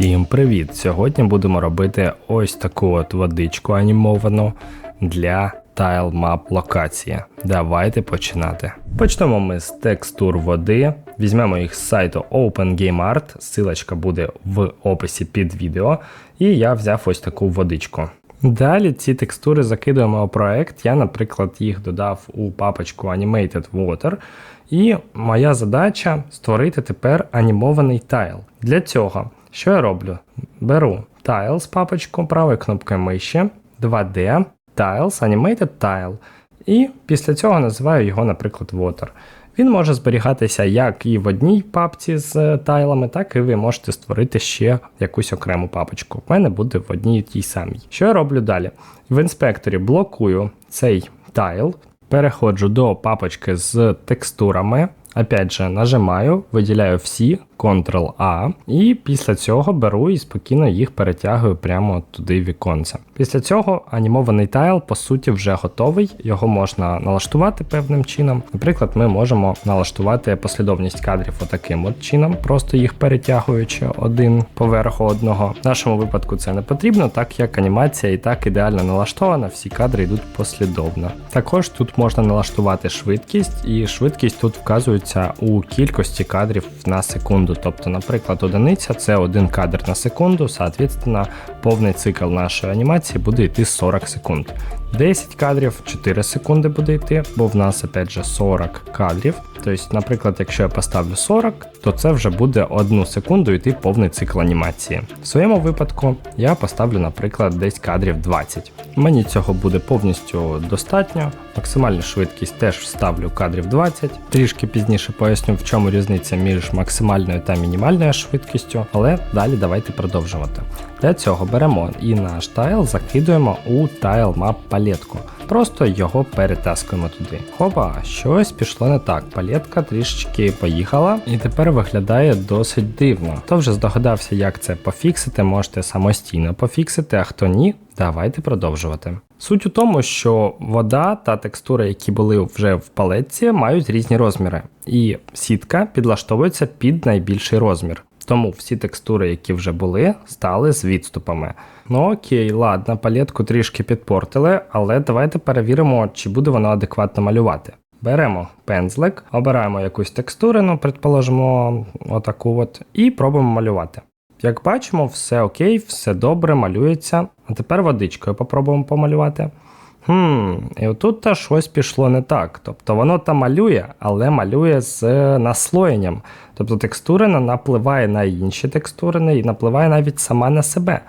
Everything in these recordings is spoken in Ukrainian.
Всім привіт! Сьогодні будемо робити ось таку от водичку анімовану для TileMap локації. Давайте починати. Почнемо ми з текстур води. Візьмемо їх з сайту OpenGameArt, ссылочка буде в описі під відео. І я взяв ось таку водичку. Далі ці текстури закидуємо у проект. Я, наприклад, їх додав у папочку Animated Water. І моя задача створити тепер анімований тайл. Для цього, що я роблю? Беру Tiles папочку правою кнопкою миші, 2D, Tiles, Animated Tile. І після цього називаю його, наприклад, Water. Він може зберігатися як і в одній папці з тайлами, так і ви можете створити ще якусь окрему папочку. В мене буде в одній і тій самій. Що я роблю далі? В інспекторі блокую цей тайл, переходжу до папочки з текстурами. Опять же, нажимаю, виділяю всі, Ctrl-A, і після цього беру і спокійно їх перетягую прямо туди в віконце. Після цього анімований тайл, по суті, вже готовий, його можна налаштувати певним чином. Наприклад, ми можемо налаштувати послідовність кадрів отаким от чином, просто їх перетягуючи один поверху одного. В нашому випадку це не потрібно, так як анімація і так ідеально налаштована, всі кадри йдуть послідовно. Також тут можна налаштувати швидкість, і швидкість тут вказується у кількості кадрів на секунду. Тобто, наприклад, одиниця це один кадр на секунду, соответственно, повний цикл нашої анімації буде йти 40 секунд. 10 кадрів 4 секунди буде йти, бо в нас опять же 40 кадрів. Тобто, наприклад, якщо я поставлю 40, то це вже буде 1 секунду йти повний цикл анімації. В своєму випадку я поставлю, наприклад, десь кадрів 20. Мені цього буде повністю достатньо. Максимальну швидкість теж вставлю кадрів 20. Трішки пізніше поясню, в чому різниця між максимальною та мінімальною швидкістю, але далі давайте продовжувати. Для цього беремо і наш тайл закидуємо у тайл TileMap палетку. Просто його перетаскуємо туди. Хопа, щось пішло не так. Палетка трішечки поїхала і тепер виглядає досить дивно. Хто вже здогадався, як це пофіксити, можете самостійно пофіксити, а хто ні, давайте продовжувати. Суть у тому, що вода та текстури, які були вже в палетці, мають різні розміри, і сітка підлаштовується під найбільший розмір. Тому всі текстури, які вже були, стали з відступами. Ну окей, ладно, палетку трішки підпортили, але давайте перевіримо, чи буде воно адекватно малювати. Беремо пензлик, обираємо якусь текстурину, предположимо, отаку от, і пробуємо малювати. Як бачимо, все окей, все добре, малюється. А тепер водичкою попробуємо помалювати. Хм, і отут та щось пішло не так. Тобто воно там малює, але малює з наслоєнням. Тобто текстурина напливає на інші текстурини і напливає навіть сама на себе.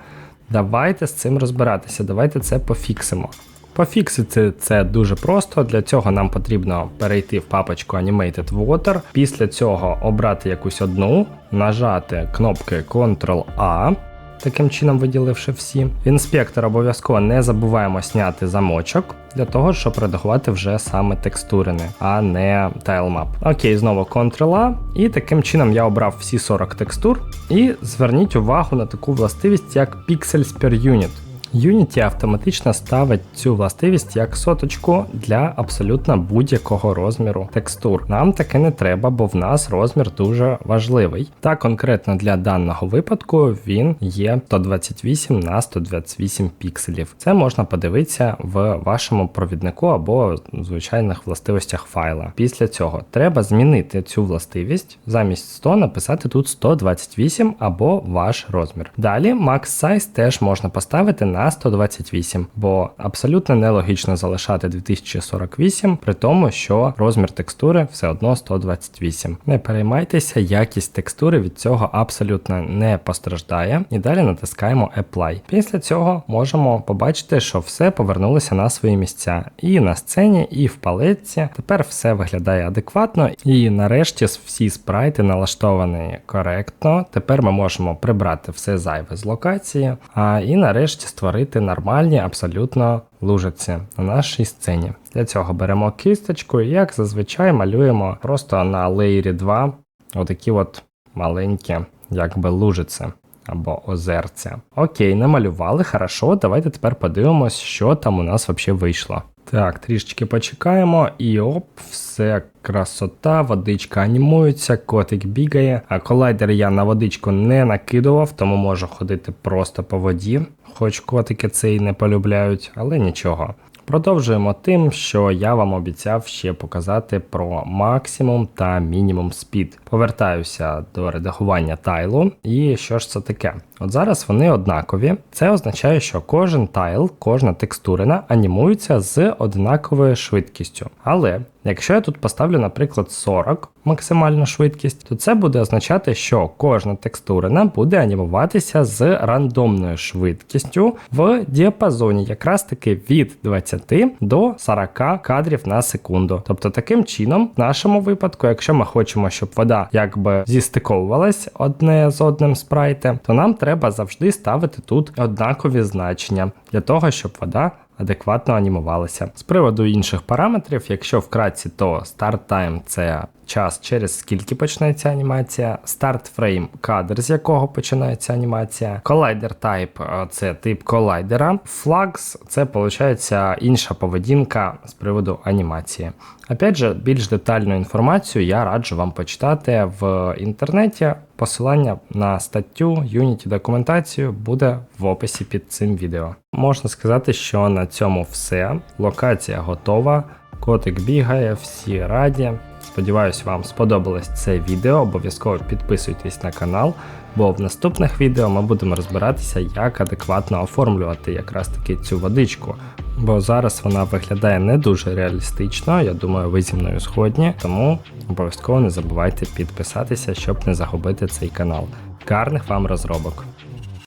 Давайте з цим розбиратися, давайте це пофіксимо. Пофіксити це дуже просто. Для цього нам потрібно перейти в папочку Animated Water. Після цього обрати якусь одну, нажати кнопки Ctrl-A, таким чином виділивши всі. Інспектор обов'язково не забуваємо зняти замочок для того, щоб редагувати вже саме текстурини, а не тайлмап. Окей, знову Ctrl-A, і таким чином я обрав всі 40 текстур. І зверніть увагу на таку властивість, як Pixels per Unit. Unity автоматично ставить цю властивість як соточку для абсолютно будь-якого розміру текстур. Нам таке не треба, бо в нас розмір дуже важливий. Та конкретно для даного випадку він є 128 на 128 пікселів. Це можна подивитися в вашому провіднику або звичайних властивостях файла. Після цього треба змінити цю властивість, замість 100 написати тут 128 або ваш розмір. Далі Max Size теж можна поставити на на 128, бо абсолютно нелогічно залишати 2048, при тому, що розмір текстури все одно 128. Не переймайтеся, якість текстури від цього абсолютно не постраждає. І далі натискаємо Apply. Після цього можемо побачити, що все повернулося на свої місця. І на сцені, і в палетці. Тепер все виглядає адекватно, і нарешті всі спрайти налаштовані коректно. Тепер ми можемо прибрати все зайве з локації, а і нарешті створити створити нормальні абсолютно лужиці на нашій сцені. Для цього беремо кисточку і, як зазвичай, малюємо просто на леєрі 2 отакі от маленькі, якби лужиці. Або озерця. Окей, намалювали, хорошо. Давайте тепер подивимось, що там у нас взагалі вийшло. Так, трішечки почекаємо, і оп, все красота, водичка анімується, котик бігає. А колайдер я на водичку не накидував, тому можу ходити просто по воді, хоч котики це і не полюбляють, але нічого. Продовжуємо тим, що я вам обіцяв ще показати про максимум та мінімум спід. Повертаюся до редагування тайлу. І що ж це таке? От зараз вони однакові. Це означає, що кожен тайл, кожна текстурина анімується з однаковою швидкістю. Але якщо я тут поставлю, наприклад, 40 максимальну швидкість, то це буде означати, що кожна текстурина буде анімуватися з рандомною швидкістю в діапазоні, якраз таки від 20 до 40 кадрів на секунду. Тобто, таким чином, в нашому випадку, якщо ми хочемо, щоб вода якби зістиковувалась одне з одним спрайти, то нам треба завжди ставити тут однакові значення для того, щоб вода адекватно анімувалися. З приводу інших параметрів, якщо вкратці, то start time – це час, через скільки почнеться анімація, start frame – кадр, з якого починається анімація, collider type – це тип колайдера, flags – це виходить інша поведінка з приводу анімації. Опять же, більш детальну інформацію я раджу вам почитати в інтернеті. Посилання на статтю Unity документацію буде в описі під цим відео. Можна сказати, що на цьому все. Локація готова, котик бігає, всі раді. Сподіваюсь, вам сподобалось це відео. Обов'язково підписуйтесь на канал, бо в наступних відео ми будемо розбиратися, як адекватно оформлювати якраз таки цю водичку. Бо зараз вона виглядає не дуже реалістично, я думаю, ви зі мною згодні, тому обов'язково не забувайте підписатися, щоб не загубити цей канал. Гарних вам розробок!